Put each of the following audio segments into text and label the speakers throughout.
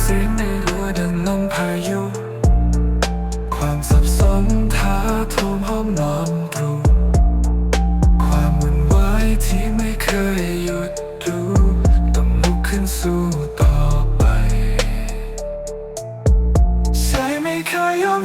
Speaker 1: เสียงในหัวดังลมพายุ ความสับสนท้าทมห้อมนอนรู ความวุ่นวายที่ไม่เคยหยุดดูต้องลุกขึ้นสู้ต่อไป ใจไม่เคยยอม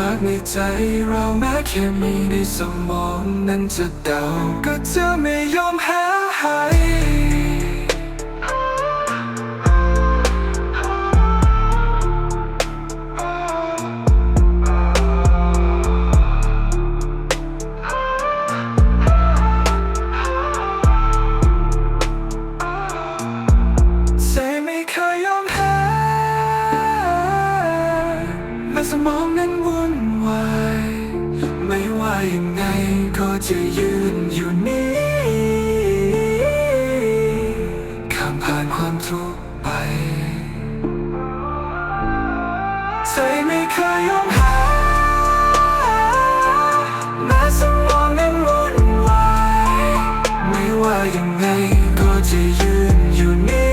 Speaker 1: จากในใจเราแม้แค่มีในสมองนั้นจะเดาก็จะไม่ แมาสมองนั้นวุ่นวายไม่ว่ายังไงก็จะยืนอยู่นี้ข้ามผ่านความทุกข์ไป ใจไม่เคยยอมหาแมาสมองนั้นวุ่นวายไม่ว่ายังไงก็จะยืนอยู่นี้